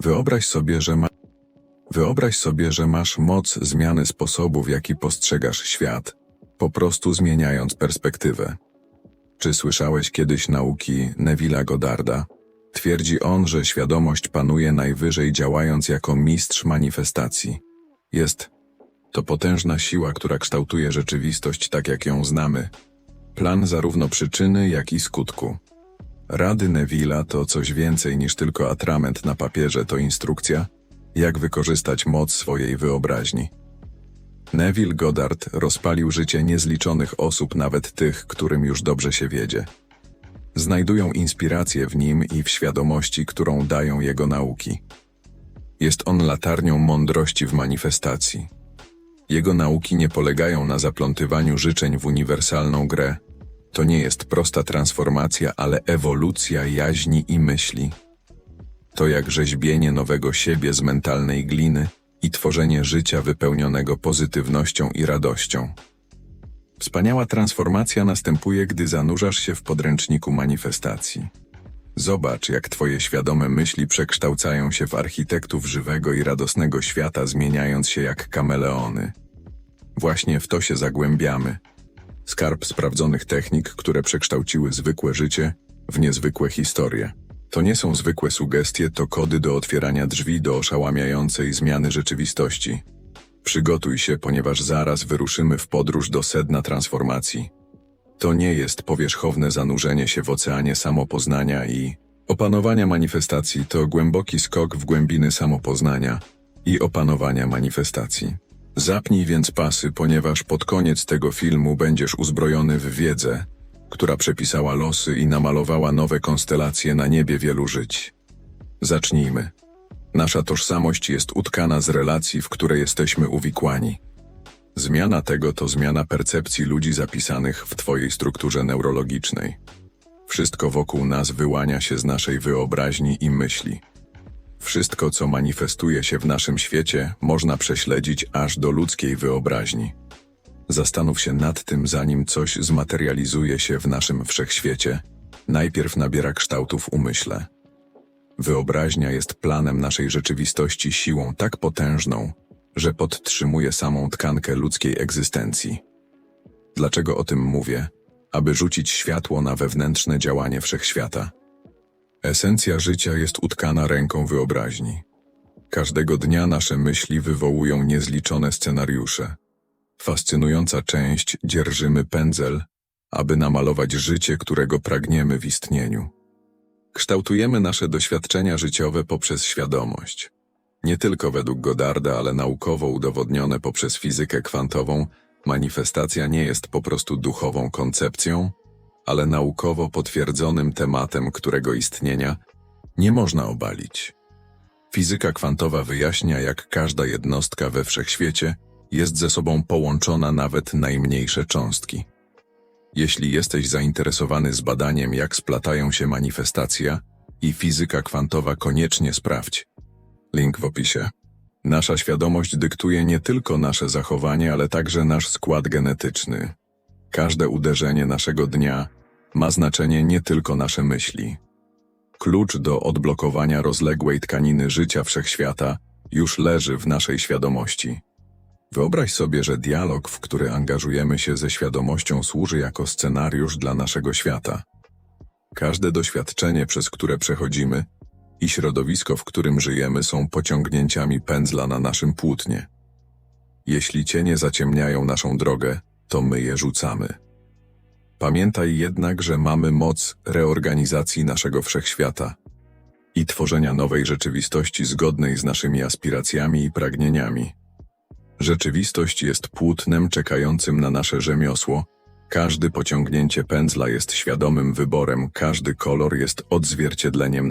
Wyobraź sobie, że ma... Wyobraź sobie, że masz moc zmiany sposobu, w jaki postrzegasz świat, po prostu zmieniając perspektywę. Czy słyszałeś kiedyś nauki Neville'a Goddarda? Twierdzi on, że świadomość panuje najwyżej działając jako mistrz manifestacji. Jest to potężna siła, która kształtuje rzeczywistość tak, jak ją znamy. Plan zarówno przyczyny, jak i skutku. Rady Neville'a to coś więcej niż tylko atrament na papierze, to instrukcja, jak wykorzystać moc swojej wyobraźni. Neville Goddard rozpalił życie niezliczonych osób, nawet tych, którym już dobrze się wiedzie. Znajdują inspirację w nim i w świadomości, którą dają jego nauki. Jest on latarnią mądrości w manifestacji. Jego nauki nie polegają na zaplątywaniu życzeń w uniwersalną grę. To nie jest prosta transformacja, ale ewolucja jaźni i myśli. To jak rzeźbienie nowego siebie z mentalnej gliny i tworzenie życia wypełnionego pozytywnością i radością. Wspaniała transformacja następuje, gdy zanurzasz się w podręczniku manifestacji. Zobacz, jak twoje świadome myśli przekształcają się w architektów żywego i radosnego świata, zmieniając się jak kameleony. Właśnie w to się zagłębiamy. Skarb sprawdzonych technik, które przekształciły zwykłe życie w niezwykłe historie. To nie są zwykłe sugestie, to kody do otwierania drzwi do oszałamiającej zmiany rzeczywistości. Przygotuj się, ponieważ zaraz wyruszymy w podróż do sedna transformacji. To nie jest powierzchowne zanurzenie się w oceanie samopoznania i opanowania manifestacji, to głęboki skok w głębiny samopoznania i opanowania manifestacji. Zapnij więc pasy, ponieważ pod koniec tego filmu będziesz uzbrojony w wiedzę, która przepisała losy i namalowała nowe konstelacje na niebie wielu żyć. Zacznijmy. Nasza tożsamość jest utkana z relacji, w które jesteśmy uwikłani. Zmiana tego to zmiana percepcji ludzi zapisanych w Twojej strukturze neurologicznej. Wszystko wokół nas wyłania się z naszej wyobraźni i myśli. Wszystko, co manifestuje się w naszym świecie, można prześledzić aż do ludzkiej wyobraźni. Zastanów się nad tym, zanim coś zmaterializuje się w naszym wszechświecie. Najpierw nabiera kształtu w umyśle. Wyobraźnia jest planem naszej rzeczywistości siłą tak potężną, że podtrzymuje samą tkankę ludzkiej egzystencji. Dlaczego o tym mówię? Aby rzucić światło na wewnętrzne działanie wszechświata. Esencja życia jest utkana ręką wyobraźni. Każdego dnia nasze myśli wywołują niezliczone scenariusze. Fascynująca część dzierżymy pędzel, aby namalować życie, którego pragniemy w istnieniu. Kształtujemy nasze doświadczenia życiowe poprzez świadomość. Nie tylko według Godarda, ale naukowo udowodnione poprzez fizykę kwantową, manifestacja nie jest po prostu duchową koncepcją, ale naukowo potwierdzonym tematem, którego istnienia nie można obalić. Fizyka kwantowa wyjaśnia, jak każda jednostka we wszechświecie jest ze sobą połączona nawet najmniejsze cząstki. Jeśli jesteś zainteresowany zbadaniem, jak splatają się manifestacja i fizyka kwantowa, koniecznie sprawdź. Link w opisie. Nasza świadomość dyktuje nie tylko nasze zachowanie, ale także nasz skład genetyczny. Każde uderzenie naszego dnia ma znaczenie nie tylko nasze myśli. Klucz do odblokowania rozległej tkaniny życia wszechświata już leży w naszej świadomości. Wyobraź sobie, że dialog, w który angażujemy się ze świadomością, służy jako scenariusz dla naszego świata. Każde doświadczenie, przez które przechodzimy, i środowisko, w którym żyjemy, są pociągnięciami pędzla na naszym płótnie. Jeśli cienie zaciemniają naszą drogę, to my je rzucamy. Pamiętaj jednak, że mamy moc reorganizacji naszego wszechświata i tworzenia nowej rzeczywistości zgodnej z naszymi aspiracjami i pragnieniami. Rzeczywistość jest płótnem czekającym na nasze rzemiosło. Każdy pociągnięcie pędzla jest świadomym wyborem, każdy kolor jest odzwierciedleniem